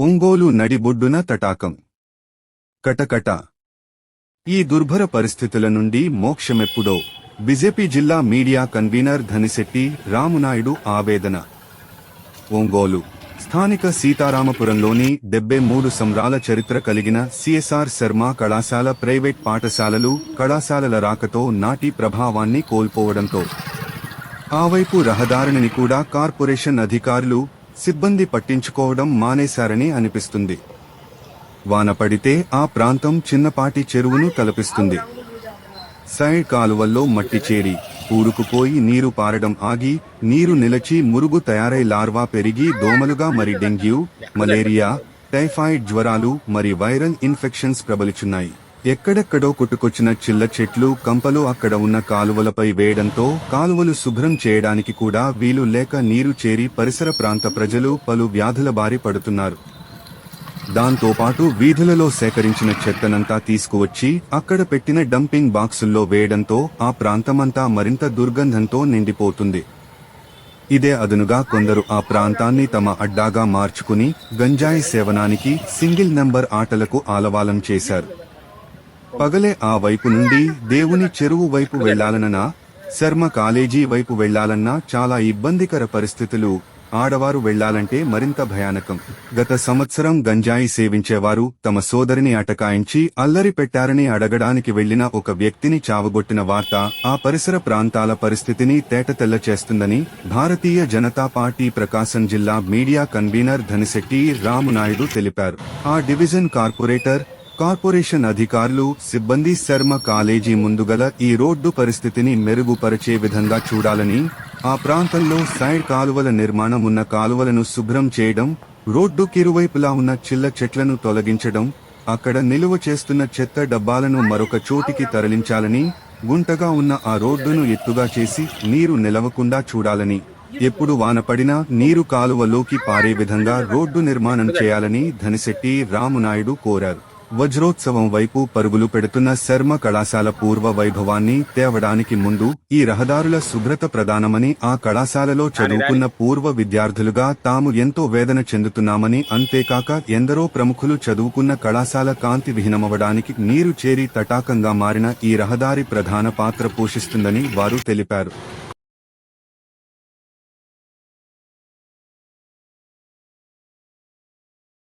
ఒంగోలు నడిబొడ్డున తటాకం. కటకట. ఈ దుర్భర పరిస్థితుల నుండి మోక్షమెప్పుడో. బీజేపీ జిల్లా మీడియా కన్వీనర్ ధనిశెట్టి రామునాయుడు ఆవేదన. ఒంగోలు. స్థానిక సీతారామపురంలోని డెబ్బై మూడు సంరాల చరిత్ర కలిగిన సిఎస్ఆర్ శర్మ కళాశాల ప్రైవేట్ పాఠశాలలు కళాశాలల రాకతో నాటి ప్రభావాన్ని కోల్పోవడంతో. ఆ వైపు రహదారిని కూడా కార్పొరేషన్ అధికారులు సిబ్బంది పట్టించుకోవడం మానేశారని అనిపిస్తుంది. వాన పడితే ఆ ప్రాంతం చిన్నపాటి చెరువును తలపిస్తుంది. సైడ్ కాలువల్లో మట్టి చేరి ఊరుకుపోయి నీరు పారడం ఆగి నీరు నిలచి మురుగు తయారై లార్వా పెరిగి దోమలుగా మరి డెంగ్యూ మలేరియా టైఫాయిడ్ జ్వరాలు మరి వైరల్ ఇన్ఫెక్షన్స్ ప్రబలిచున్నాయి. ఎక్కడెక్కడో కొట్టుకొచ్చిన చిల్ల చెట్లు కంపలు అక్కడ ఉన్న కాలువలపై వేయడంతో కాలువలు శుభ్రం చేయడానికి కూడా వీలు లేక నీరు చేరి పరిసర ప్రాంత ప్రజలు పలు వ్యాధుల బారి పడుతున్నారు. దాంతోపాటు వీధులలో సేకరించిన చెత్తనంతా తీసుకువచ్చి అక్కడ పెట్టిన డంపింగ్ బాక్సుల్లో వేయడంతో ఆ ప్రాంతమంతా మరింత దుర్గంధంతో నిండిపోతుంది. ఇదే అదునుగా కొందరు ఆ ప్రాంతాన్ని తమ అడ్డాగా మార్చుకుని గంజాయి సేవనానికి సింగిల్ నెంబర్ ఆటలకు ఆలవాలం చేశారు. పగలే ఆ వైపు నుండి దేవుని చెరువు వైపు వెళ్ళాలనన్నా శర్మ కాలేజీ వైపు వెళ్ళాలన్నా చాలా ఇబ్బందికర పరిస్థితులు ఆడవారు వెళ్ళాలంటే మరింత భయానకం. గత సంవత్సరం గంజాయి సేవించేవారు తమ సోదరిని అటకాయించి అల్లరి పెట్టారని అడగడానికి వెళ్ళిన ఒక వ్యక్తిని చావగొట్టిన వార్త ఆ పరిసర ప్రాంతాల పరిస్థితిని తేటతెల్ల చేస్తుందని భారతీయ జనతా పార్టీ ప్రకాశం జిల్లా మీడియా కన్వీనర్ ధనిశెట్టి రామునాయుడు తెలిపారు. ఆ డివిజన్ కార్పొరేటర్ కార్పొరేషన్ అధికారులు సిబ్బంది శర్మ కాలేజీ ముందుగల ఈ రోడ్డు పరిస్థితిని మెరుగుపరిచే విధంగా చూడాలని ఆ ప్రాంతంలో సైడ్ కాలువల నిర్మాణం ఉన్న కాలువలను శుభ్రం చేయడం రోడ్డు కిరువైపులా ఉన్న చిల్ల చెట్లను తొలగించడం అక్కడ నిలువ చేస్తున్న చెత్త డబ్బాలను మరొక చోటికి తరలించాలని గుంటగా ఉన్న ఆ రోడ్డును ఎత్తుగా చేసి నీరు నిలవకుండా చూడాలని. ఎప్పుడు వానపడినా నీరు కాలువలోకి పారే విధంగా రోడ్డు నిర్మాణం చేయాలని ధనిశెట్టి రామునాయుడు కోరారు. వజ్రోత్సవం వైపు పరుగులు పెడుతున్న శర్మ కళాశాల పూర్వ వైభవాన్ని తేవడానికి ముందు ఈ రహదారుల శుభ్రత ప్రధానమని ఆ కళాశాలలో చదువుకున్న పూర్వ విద్యార్థులుగా తాము ఎంతో వేదన చెందుతున్నామని అంతేకాక ఎందరో ప్రముఖులు చదువుకున్న కళాశాల కాంతి విహీనమవడానికి నీరు చేరి తటాకంగా మారిన ఈ రహదారి ప్రధాన పాత్ర పోషిస్తుందని వారు తెలిపారు.